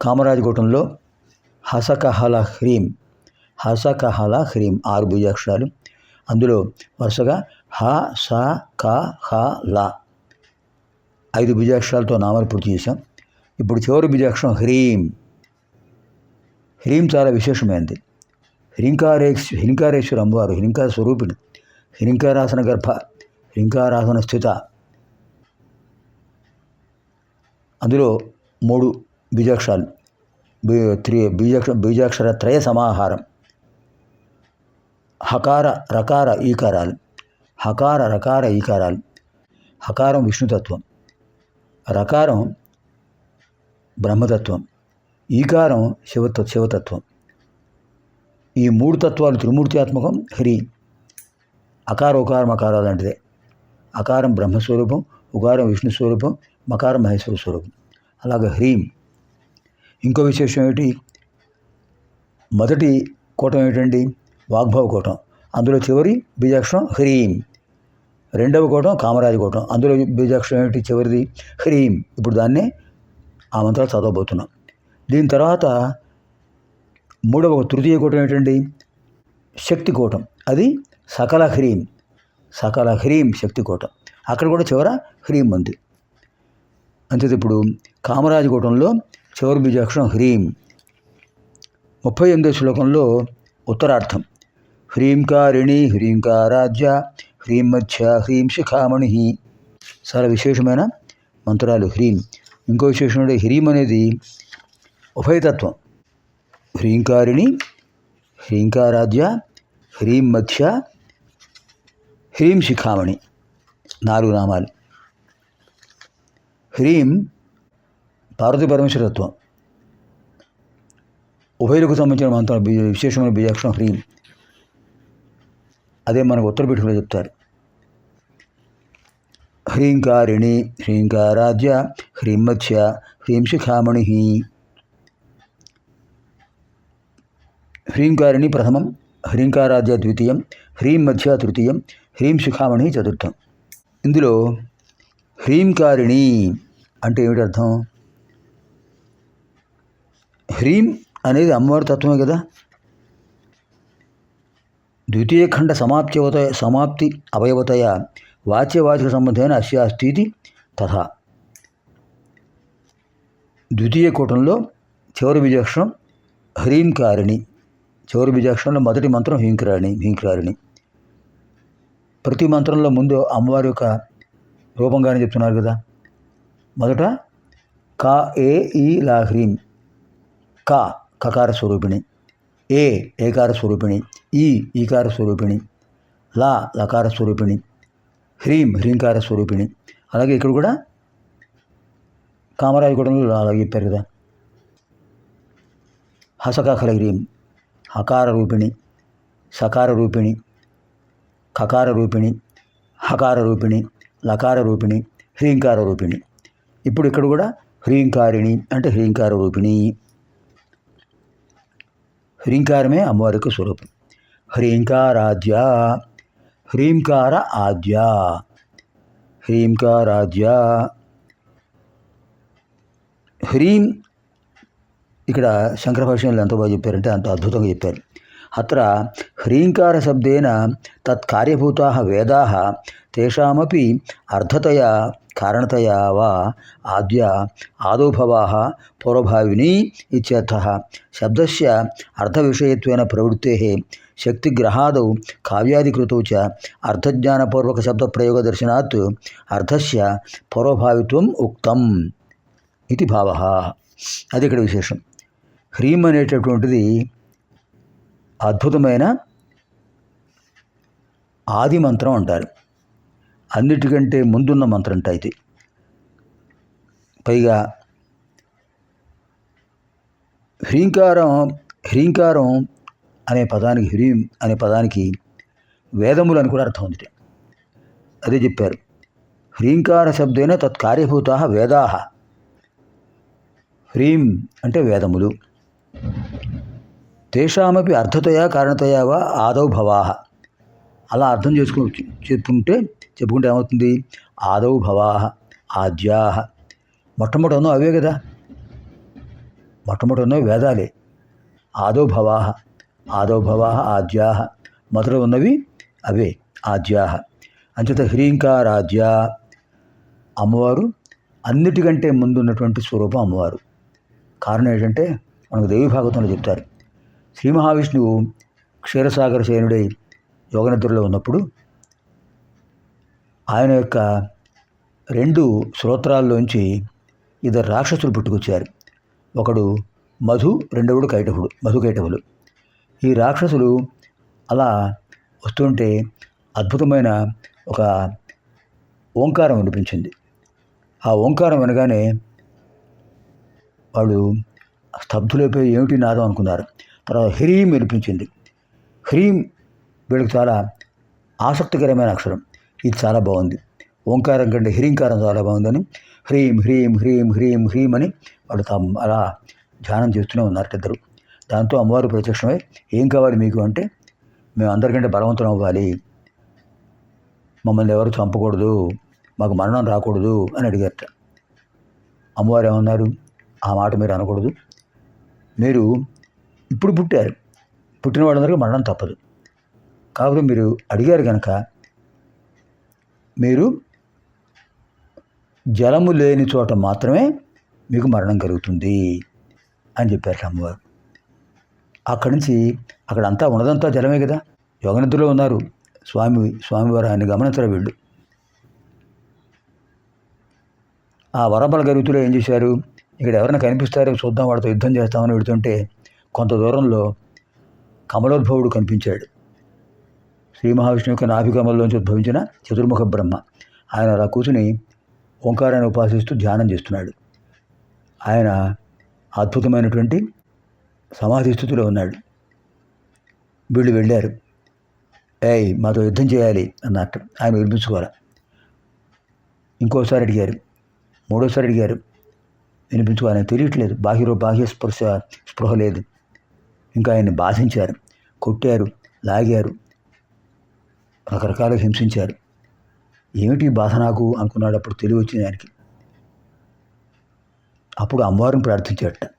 కామరాజగూటంలో హసకహల హ్రీం హసకహల హ్రీం ఆరు బీజాక్షరాలు అందులో వరుసగా హ స క హ ల ఐదు బీజాక్షరాలతో నామాలు పూర్తి చేశాం. ఇప్పుడు చివరి బీజాక్షరం హ్రీం. హ్రీం చాలా విశేషమైనది. హ్రింకారేక్ష హింకారేశ్వర అమ్మవారు హ్రీంకార స్వరూపిణి హింకారాసన గర్భ హింకారాసన స్థిత. అందులో మూడు బీజాక్షరాలు త్రి బీజాక్ష బీజాక్షర త్రయ సమాహారం. హకార రకార ఈకారాలు. హకార రకార ఈకారాలు. హకారం విష్ణుతత్వం. రకారం బ్రహ్మతత్వం. ఈకారం శివత్వ శివతత్వం. ఈ మూడు తత్వాలు త్రిమూర్త్యాత్మకం హ్రీ. అకారోకారం అకారాలు లాంటిదే. అకారం బ్రహ్మస్వరూపం ఉకారం విష్ణు స్వరూపం మకారం మహేశ్వర స్వరూపం. అలాగే హ్రీం. ఇంకో విశేషం ఏమిటి? మొదటి కూటం ఏమిటండి? వాగ్భవ కూటం. అందులో చివరి బీజాక్షరం హ్రీం. రెండవ కూటం కామరాజు కూటం. అందులో బీజాక్షరం ఏమిటి? చివరిది హ్రీం. ఇప్పుడు దాన్నే ఆ మంత్రాలు చదవబోతున్నాం. దీని తర్వాత మూడవ తృతీయ కూటం ఏంటండి శక్తి కూటం. అది సకల హ్రీం. సకల హ్రీం శక్తి కూటం. అక్కడ కూడా చివర హ్రీం ఉంది. అంతే ఇప్పుడు కామరాజు కూటంలో చివరి బీజాక్షరం హ్రీం. ముప్పై ఎనిమిదో శ్లోకంలో ఉత్తరార్థం. హ్రీంకారిణి హ్రీంకారాధ్య హ్రీం మధ్య హ్రీం శిఖామణి చాలా విశేషమైన మంత్రాలు హ్రీం. ఇంకో విశేషం అంటే హ్రీం అనేది ఉభయతత్వం. హ్రీంకారిణి హ్రీంకారాధ్య హ్రీం మధ్య హ్రీం శిఖామణి నాలుగు నామాలు. హ్రీం పార్వతీ పరమేశ్వరత్వం ఉభయలకు సంబంధించిన మంత్రం బీ- విశేషమైన బీజాక్షరం హ్రీం అదే మనకు ఉత్తరపీఠంలో చెప్తారు హ్రీంకారిణి హ్రీంకారాధ్య హ్రీం మధ్య హ్రీం శిఖామణి హ్రీంకారిణి ప్రథమం హ్రీంకారాధ్య ద్వితీయం హ్రీం మధ్య తృతీయం హ్రీం శిఖామణి చతుర్థం ఇందులో హ్రీంకారిణి అంటే ఏమిటి అర్థం హ్రీం అనేది అమ్మవారి తత్వమే కదా? ద్వితీయ ఖండ సమాప్త్యవత సమాప్తి అవయవతయ వాచ్యవాచక సంబంధమైన అస్యా స్థితి తథా. ద్వితీయ కూటంలో చివరి బీజాక్షరం హ్రీంకారిణి. చివరి బీజాక్షరంలో మొదటి మంత్రం హ్రీంకారిణి హ్రీంకారిణి ప్రతి మంత్రంలో ముందు అమ్మవారి యొక్క రూపంగానే చెప్తున్నారు కదా? మొదట కా ఏ ఈ లా హ్రీం. క కకార స్వరూపిణి. ఏ ఏకార స్వరూపిణి. ఈ ఈకార స్వరూపిణి. లా లకార స్వరూపిణి. హ్రీం హ్రీంకార స్వరూపిణి. అలాగే ఇక్కడ కూడా కామరాజగూడెంలో అలాగే చెప్పారు కదా. హసకాఖల హ్రీం హకార రూపిణి. సకార రూపిణి. ఖకార రూపిణి. హకార రూపిణి. లకార రూపిణి. హ్రీంకార రూపిణి. ఇప్పుడు ఇక్కడ కూడా హ్రీంకారిణి అంటే హ్రీంకార రూపిణి. హ్రీంకారమే అమ్మవారికి స్వరూపం హ్రీంకారాధ్య హ్రీంకార ఆద్య హ్రీంకారాధ్య హ్రీం ఇక్కడ శంకర భాష్యంలో ఎంత బాగా చెప్పారంటే అంత అద్భుతంగా చెప్పారు అత్ర హ్రీంకార శబ్దేన తత్కార్యభూతా వేదా తేషామపి అర్థతయా కారణతయా వా ఆద్య ఆదోభవా పూర్వభావిని ఇత్యర్థ. శబ్దస్య అర్థవిషయత్వేన ప్రవృత్తే. శక్తిగ్రహాదౌ కావ్యాధికృతౌ చ అర్థజ్ఞానపూర్వక శబ్దప్రయోగదర్శనాత్ అర్థస్య పూర్వభావిత్వం ఉక్తం ఇది భావ. అది ఇక్కడ విశేషం. హ్రీం అనేటటువంటిది అద్భుతమైన ఆది మంత్రం అంటారు. అన్నిటికంటే ముందున్న మంత్రం ఇది. పైగా హ్రీంకారం హ్రీంకారం అనే పదానికి హ్రీం అనే పదానికి వేదములు అని కూడా అర్థం ఉంది అదే చెప్పారు. హ్రీంకార శబ్దైన తత్కార్యభూత వేదా. హ్రీం అంటే వేదములు. తేషామపి అర్థతయా కారణతయా వా ఆదౌ భవా. అలా అర్థం చేసుకు చెప్పుకుంటే చెప్పుకుంటే ఏమవుతుంది? ఆదౌ భవా ఆద్యాహ మొట్టమొదటి ఉన్నో అవే కదా? మొట్టమొదటి ఉన్నవి వేదాలే. ఆదౌ భవా ఆదౌ భవా ఆద్యాహ మొదట ఉన్నవి అవే ఆద్యాహ అంచేత హ్రీంకారాద్యా అమ్మవారు అన్నిటికంటే ముందున్నటువంటి స్వరూపం అమ్మవారు. కారణం ఏంటంటే మనకు దేవి భాగవతంలో చెప్తారు. శ్రీ మహావిష్ణువు క్షీరసాగర శయనుడై యోగనిద్రలో ఉన్నప్పుడు ఆయన యొక్క రెండు శ్రోత్రాల్లోంచి ఇద్దరు రాక్షసులు పుట్టుకొచ్చారు. ఒకడు మధు రెండవడు కైటవుడు మధు కైటవులు. ఈ రాక్షసులు అలా వస్తుంటే అద్భుతమైన ఒక ఓంకారం వినిపించింది. ఆ ఓంకారం వినగానే వాళ్ళు స్తబ్దులైపోయి ఏమిటి నాదం అనుకున్నారు. తర్వాత హ్రీం వినిపించింది. హ్రీం వీళ్ళకి చాలా ఆసక్తికరమైన అక్షరం. ఇది చాలా బాగుంది. ఓంకారం కంటే హ్రీంకారం చాలా బాగుందని హ్రీం హ్రీం హ్రీం హ్రీం హ్రీం అని వాళ్ళు తాము అలా ధ్యానం చేస్తూనే ఉన్నారు ఇద్దరు. దాంతో అమ్మవారు ప్రత్యక్షమై ఏం కావాలి మీకు అంటే మేము అందరికంటే బలవంతం అవ్వాలి. మమ్మల్ని ఎవరు చంపకూడదు మాకు మరణం రాకూడదు అని అడిగారట. అమ్మవారు ఏమన్నారు? ఆ మాట మీరు అనకూడదు. మీరు ఇప్పుడు పుట్టారు. పుట్టిన వాళ్ళందరికీ మరణం తప్పదు. కాకపోతే మీరు అడిగారు కనుక మీరు జలము లేని చోట మాత్రమే మీకు మరణం కలుగుతుంది అని చెప్పారు అమ్మవారు అక్కడి నుంచి అక్కడ అంతా ఉన్నదంతా జలమే కదా. యోగనిద్రలో ఉన్నారు. స్వామి స్వామివారు ఆయన గమనించరు వీళ్ళు? ఆ వరబల గరుగుతులో ఏం చేశారు? ఇక్కడ ఎవరైనా కనిపిస్తారో? చూద్దాం వాడితో యుద్ధం చేస్తామని వెళుతుంటే కొంత దూరంలో కమలోద్భవుడు కనిపించాడు. శ్రీ మహావిష్ణువు యొక్క నాభికమల్లోంచి ఉద్భవించిన చతుర్ముఖ బ్రహ్మ. ఆయన అలా కూర్చుని ఓంకారాన్ని ఉపాసిస్తూ ధ్యానం చేస్తున్నాడు. ఆయన అద్భుతమైనటువంటి సమాధి స్థితిలో ఉన్నాడు. వీళ్ళు వెళ్ళారు. ఏయ్ మాతో యుద్ధం చేయాలి అన్నట్టు ఆయన వినిపించుకోవాలి. ఇంకోసారి అడిగారు. మూడోసారి అడిగారు. వినిపించుకోవాలని తెలియట్లేదు. బాహ్య బాహ్య స్పృశ స్పృహ లేదు. ఇంకా ఆయన్ని బాధించారు. కొట్టారు లాగారు. రకరకాలుగా హింసించారు. ఏమిటి బాధ నాకు? అనుకున్నాడు అప్పుడు తెలివి వచ్చింది ఆయనకి. అప్పుడు అమ్మవారిని ప్రార్థించాడట.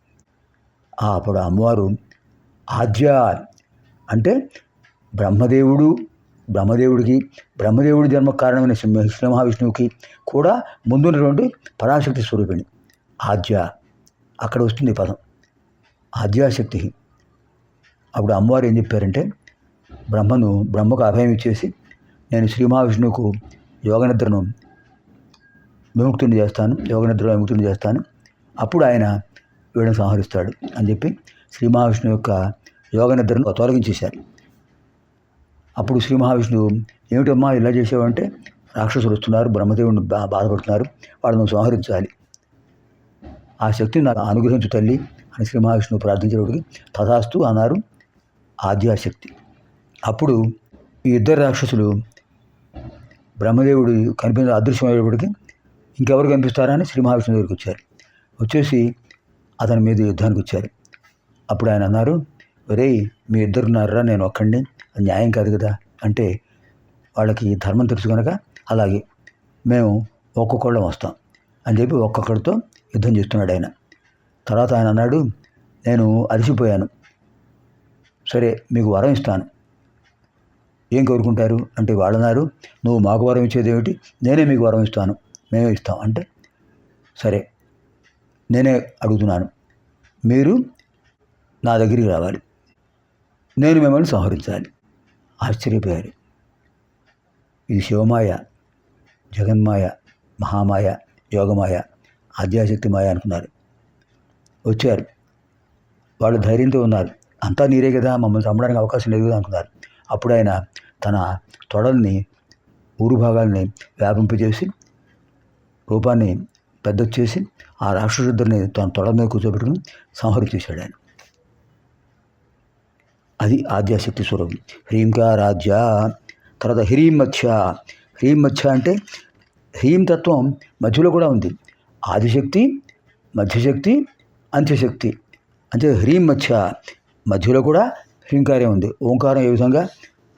అప్పుడు అమ్మవారు ఆద్య అంటే బ్రహ్మదేవుడు బ్రహ్మదేవుడికి బ్రహ్మదేవుడి జన్మ కారణమైన శ్రీ శ్రీ మహావిష్ణువుకి కూడా ముందున్నటువంటి పరాశక్తి స్వరూపిణి ఆద్య. అక్కడ వస్తుంది ఈ పదం. ఆద్యాశక్తి. అప్పుడు అమ్మవారు ఏం చెప్పారంటే బ్రహ్మను బ్రహ్మకు అభయం ఇచ్చేసి నేను శ్రీ మహావిష్ణువుకు యోగనిద్రను విముక్తుని చేస్తాను యోగనిద్ర విముక్తుని చేస్తాను. అప్పుడు ఆయన వీడిని సంహరిస్తాడు అని చెప్పి శ్రీ మహావిష్ణువు యొక్క యోగనిద్రను తొలగించేశారు అప్పుడు శ్రీ మహావిష్ణువు ఏమిటమ్మా ఇలా చేసావంటే? రాక్షసులు వస్తున్నారు బ్రహ్మదేవుని బా బాధపడుతున్నారు వాళ్ళను సంహరించాలి. ఆ శక్తిని నాకు అనుగ్రహించు తల్లి అని శ్రీ మహావిష్ణువు ప్రార్థించేటప్పటికి తథాస్తు అన్నారు ఆద్యాశక్తి. అప్పుడు ఈ ఇద్దరు రాక్షసులు బ్రహ్మదేవుడు కనిపించిన అదృశ్యమయ్యేటప్పటికి ఇంకెవరు కనిపిస్తారని శ్రీ మహావిష్ణువు దగ్గరికి వచ్చారు. వచ్చేసి అతని మీద యుద్ధానికి వచ్చారు. అప్పుడు ఆయన అన్నారు ఒరేయ్ మీ ఇద్దరున్నారా నేను ఒక్కడిని. అది న్యాయం కాదు కదా. అంటే వాళ్ళకి ధర్మం తెలుసు కనుక అలాగే మేము ఒక్కొక్కళ్ళం వస్తాం అని చెప్పి ఒక్కొక్కడితో యుద్ధం చేస్తున్నాడు ఆయన. తర్వాత ఆయన అన్నాడు నేను అలసిపోయాను. సరే మీకు వరం ఇస్తాను. ఏం కోరుకుంటారు? అంటే వాళ్ళన్నారు నువ్వు మాకు వరం ఇచ్చేది ఏమిటి? నేనే మీకు వరం ఇస్తాను. మేమే ఇస్తాం. అంటే సరే నేనే అడుగుతున్నాను. మీరు నా దగ్గరికి రావాలి. నేను మిమ్మల్ని సంహరించాలి. ఆశ్చర్యపోయారు. ఇది శివమాయ జగన్మాయ మహామాయ యోగమాయ ఆద్యాశక్తి మాయ అనుకున్నారు. వచ్చారు. వాళ్ళు ధైర్యంతో ఉన్నారు. అంతా నీరే కదా మమ్మల్ని చంపడానికి అవకాశం లేదు కదా అనుకున్నారు. అప్పుడు ఆయన తన తొడల్ని ఊరు భాగాల్ని వ్యాపింపజేసి రూపాన్ని పెద్ద చేసి ఆ రాక్షసుద్దరిని తన తొడ మీద కూర్చోబెట్టుకుని సంహరించేశాడు ఆయన. అది ఆద్యాశక్తి స్వరూపం. హ్రీంకారాధ్య తర్వాత హ్రీం మత్స్య హ్రీం మత్స్య అంటే హ్రీం తత్వం మధ్యలో కూడా ఉంది. ఆదిశక్తి మధ్యశక్తి అంత్యశక్తి. అంటే హ్రీం మత్స్య మధ్యలో కూడా హ్రీంకారే ఉంది. ఓంకారం ఏ విధంగా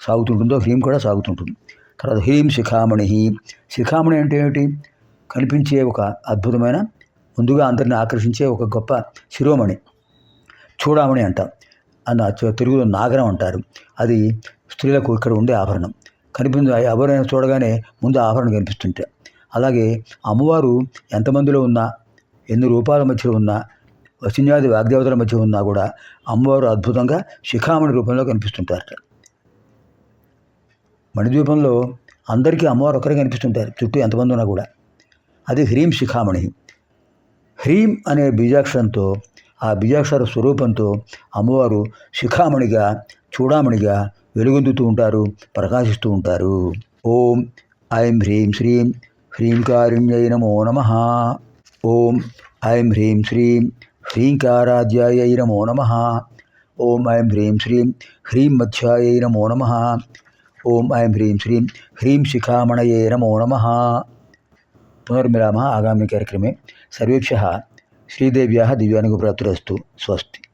సాగుతుంటుందో హ్రీం కూడా సాగుతుంటుంది. తర్వాత హ్రీం శిఖామణి. శిఖామణి అంటే ఏమిటి? కనిపించే ఒక అద్భుతమైన ముందుగా అందరిని ఆకర్షించే ఒక గొప్ప శిరోమణి. చూడామణి అంటాం. అన్న తెలుగులో నాగరం అంటారు. అది స్త్రీలకు ఇక్కడ ఉండే ఆభరణం. కనిపించే ఎవరైనా చూడగానే ముందు ఆభరణం కనిపిస్తుంటే. అలాగే అమ్మవారు ఎంతమందిలో ఉన్నా ఎన్ని రూపాల మధ్యలో ఉన్నా వసిన్యాది వాగ్దేవతల మధ్య ఉన్నా కూడా అమ్మవారు అద్భుతంగా శిఖామణి రూపంలో కనిపిస్తుంటారట మణిద్వీపంలో అందరికీ అమ్మవారు ఒకరే కనిపిస్తుంటారు. చుట్టూ ఎంతమంది ఉన్నా కూడా. అది హ్రీం శిఖామణి. హ్రీం అనే బీజాక్షరంతో ఆ బీజాక్షర స్వరూపంతో అమ్మవారు శిఖామణిగా చూడామణిగా వెలుగొందుతూ ఉంటారు ప్రకాశిస్తూ ఉంటారు. ఓం ఐం హ్రీం శ్రీం హ్రీం కారుణ్యై నమో నమ. ఓం ఐం హ్రీం శ్రీం ह्रीङ्काराध्यायै नमो नमः। ॐ ऐं ह्रीं श्रीं ह्रीं मध्यायै नमो नमः। ॐ ऐं ह्रीं श्रीं ह्रीं शिखामणये नमो नमः। पुनर्मिलामः आगामिकार्यक्रमे सर्वेभ्यः श्रीदेव्याः दिव्यानुगुप्राप्तिरस्तु स्वस्ति।